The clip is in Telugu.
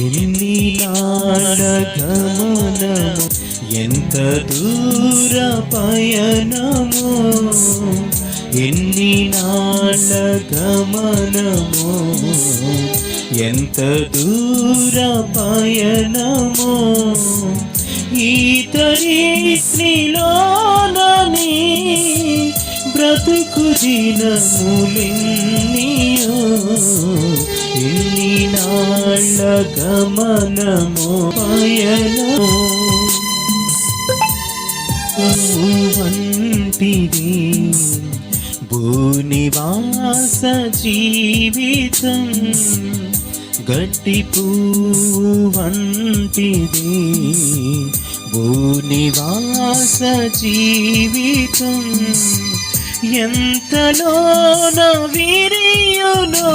ఎన్ని నాళ్ళ గమనము ఎంత దూర పయనము? ఎన్ని నాళ్ళ గమనము ఎంత దూర పయనము? ఈతరీలోనని బ్రతుకు దినములెన్నియో ఎన్ని గమనము పయనము వంటిది భూనివాస జీవితం గట్టి పువ్వు వంటిది భూనివాస జీవితం ఎంతలోన విరియునో